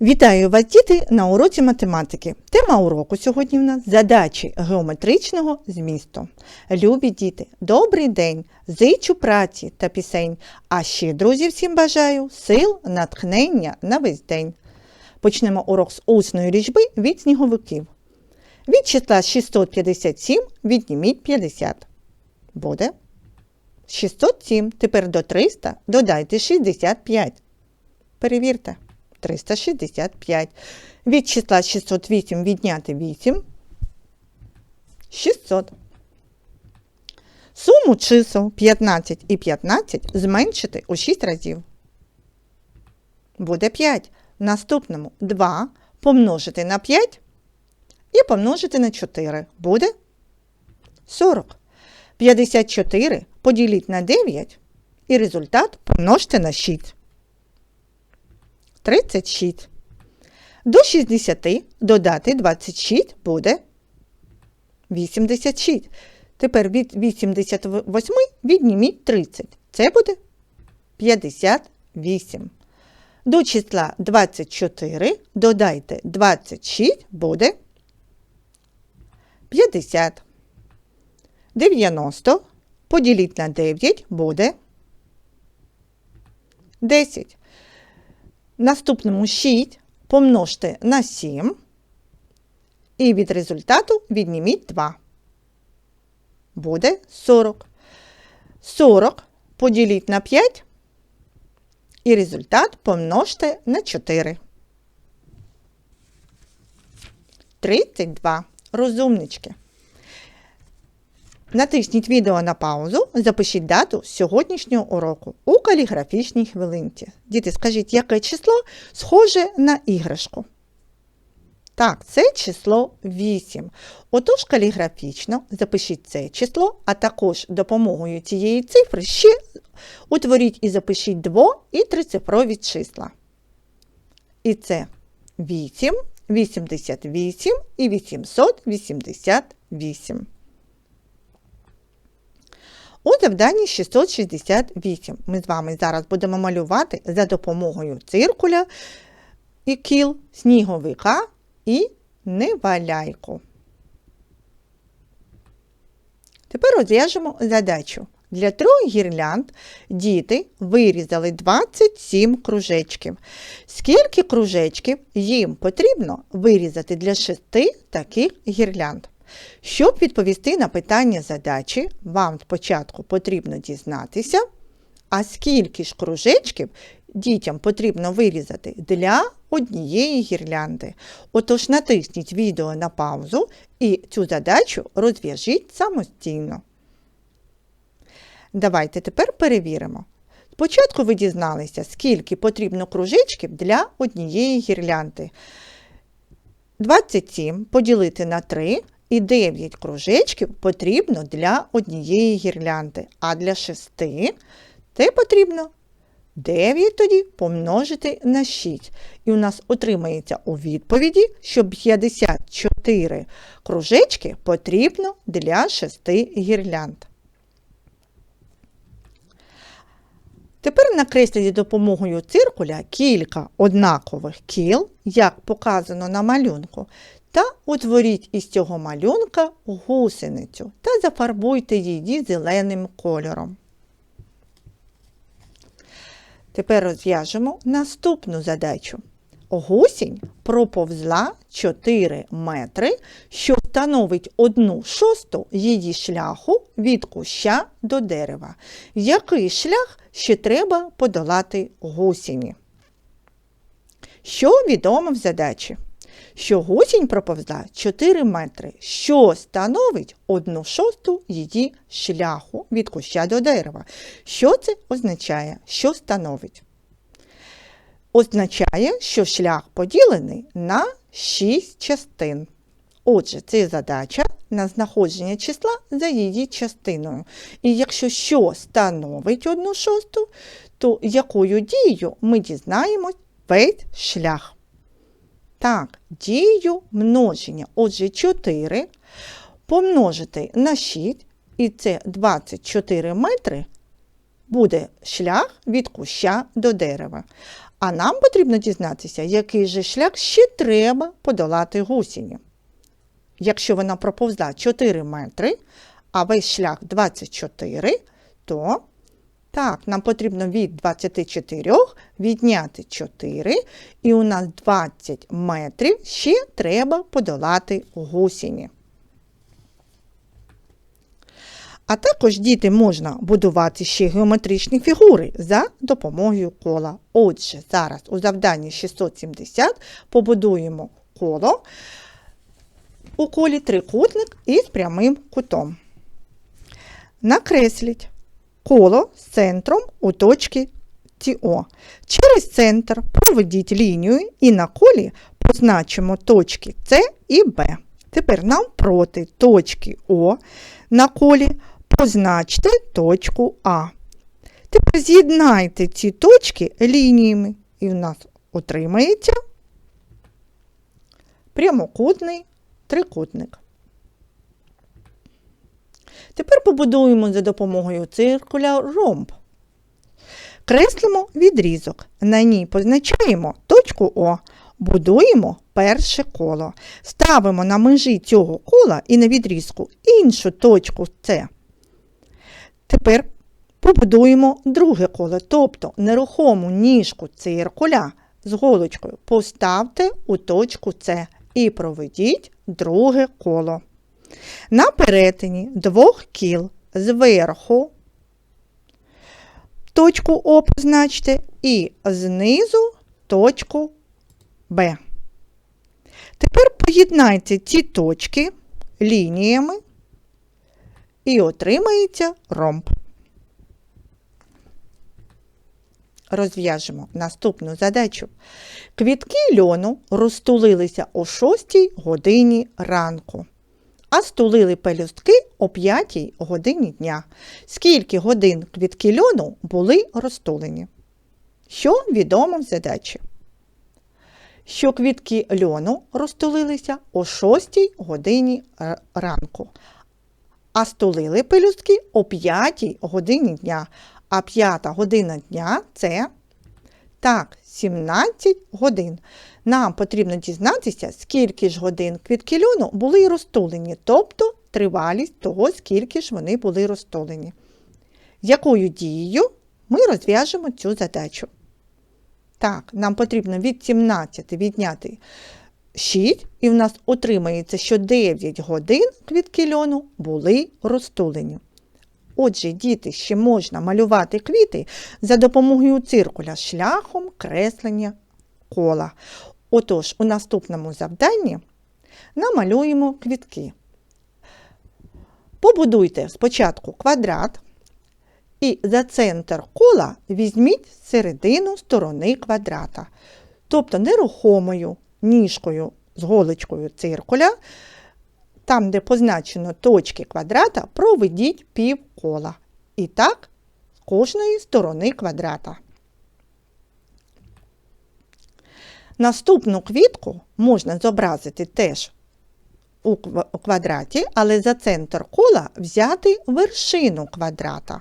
Вітаю вас, діти, на уроці математики. Тема уроку сьогодні в нас задачі геометричного змісту. Любі діти, добрий день! Зичу праці та пісень. А ще, друзі, всім бажаю сил, натхнення на весь день. Почнемо урок з усної лічби від сніговиків. Від числа 657 відніміть 50. Буде 607. Тепер до 300 додайте 65. Перевірте. 365. Від числа 608 відняти 8. 600. Суму чисел 15 і 15 зменшити у 6 разів. Буде 5. В наступному 2 помножити на 5 і помножити на 4. Буде 40. 54 поділіть на 9 і результат помножте на 6. 36. До 60 додати 26 буде 86. Тепер від 88 відніміть 30. Це буде 58. До числа 24 додайте 26 буде 50. 90 поділіть на 9 буде 10. Наступному 6 помножте на 7 і від результату відніміть 2. Буде 40. 40 поділіть на 5 і результат помножте на 4. 32. Розумнички. Натисніть відео на паузу, запишіть дату сьогоднішнього уроку у каліграфічній хвилинці. Діти, скажіть, яке число схоже на іграшку? Так, це число 8. Отож, каліграфічно запишіть це число, а також допомогою цієї цифри ще утворіть і запишіть дво- і трицифрові числа. І це 8, 88 і 888. У завданні 668 ми з вами зараз будемо малювати за допомогою циркуля і кіл, сніговика і неваляйку. Тепер розв'яжемо задачу. Для трьох гірлянд діти вирізали 27 кружечків. Скільки кружечків їм потрібно вирізати для шести таких гірлянд? Щоб відповісти на питання задачі, вам спочатку потрібно дізнатися, а скільки ж кружечків дітям потрібно вирізати для однієї гірлянди. Отож натисніть відео на паузу і цю задачу розв'яжіть самостійно. Давайте тепер перевіримо. Спочатку ви дізналися, скільки потрібно кружечків для однієї гірлянди. 27 поділити на 3 і 9 кружечків потрібно для однієї гірлянди, а для 6 те потрібно 9 тоді помножити на 6. І у нас отримається у відповіді, що 54 кружечки потрібно для 6 гірлянд. Тепер накресліть допомогою циркуля кілька однакових кіл, як показано на малюнку, та утворіть із цього малюнка гусеницю та зафарбуйте її зеленим кольором. Тепер розв'яжемо наступну задачу. Гусінь проповзла 4 метри, що становить 1 шосту її шляху від куща до дерева. Який шлях ще треба подолати гусіні? Що відомо в задачі? Що гусінь проповзла 4 метри, що становить 1 шосту її шляху від куща до дерева. Що це означає? Що становить? означає, що шлях поділений на 6 частин. Отже, це задача на знаходження числа за її частиною. І якщо що становить одну шосту, то якою дією ми дізнаємось весь шлях. Так, дію множення. Отже, 4 помножити на 6, і це 24 метри буде шлях від куща до дерева. А нам потрібно дізнатися, який же шлях ще треба подолати гусіні. Якщо вона проповзла 4 метри, а весь шлях 24, то так, нам потрібно від 24 відняти 4, і у нас 20 метрів ще треба подолати гусіні. А також діти можна будувати ще геометричні фігури за допомогою кола. Отже, зараз у завданні 670 побудуємо коло у колі трикутник із прямим кутом. Накресліть коло з центром у точці ТО. Через центр проведіть лінію і на колі позначимо точки С і Б. Тепер навпроти точки О на колі позначте точку А. Тепер з'єднайте ці точки лініями, і в нас отримається прямокутний трикутник. Тепер побудуємо за допомогою циркуля ромб. Креслимо відрізок. На ній позначаємо точку О. Будуємо перше коло. Ставимо на межі цього кола і на відрізку іншу точку С. Тепер побудуємо друге коло, тобто нерухому ніжку циркуля з голочкою поставте у точку С і проведіть друге коло. На перетині двох кіл зверху точку О позначте і знизу точку Б. Тепер поєднайте ці точки лініями і отримається ромб. Розв'яжемо наступну задачу. Квітки льону розтулилися о 6 годині ранку, а стулили пелюстки о 5 годині дня. Скільки годин квітки льону були розтулені? Що відомо в задачі? Що квітки льону розтулилися о 6 годині ранку, а стулили пелюстки о 5 годині дня. А 5 година дня це так, 17 годин. Нам потрібно дізнатися, скільки ж годин квітки льону були розтулені, тобто тривалість того, скільки ж вони були розтулені. Якою дією ми розв'яжемо цю задачу? Так, нам потрібно від 17 відняти 6, і в нас отримається, що 9 годин квітки льону були розтулені. Отже, діти ще можна малювати квіти за допомогою циркуля шляхом креслення кола. Отож, у наступному завданні намалюємо квітки. Побудуйте спочатку квадрат і за центр кола візьміть середину сторони квадрата. Тобто нерухомою ніжкою з голочкою циркуля там, де позначено точки квадрата, проведіть півкола. І так з кожної сторони квадрата. Наступну квітку можна зобразити теж у квадраті, але за центр кола взяти вершину квадрата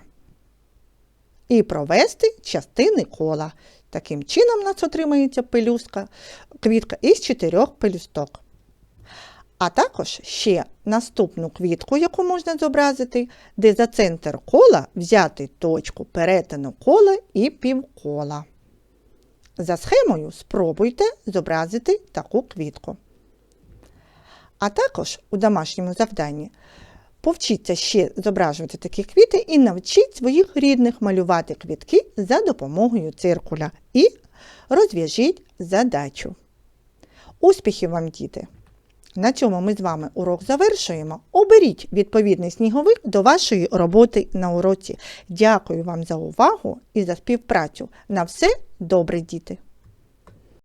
і провести частини кола. Таким чином у нас отримається пелюстка, квітка із чотирьох пелюсток. А також ще наступну квітку, яку можна зобразити, де за центр кола взяти точку перетину кола і півкола. За схемою спробуйте зобразити таку квітку. А також у домашньому завданні повчіться ще зображувати такі квіти і навчіть своїх рідних малювати квітки за допомогою циркуля і розв'яжіть задачу. Успіхів вам, діти! На цьому ми з вами урок завершуємо. Оберіть відповідний сніговик до вашої роботи на уроці. Дякую вам за увагу і за співпрацю. На все добре, діти!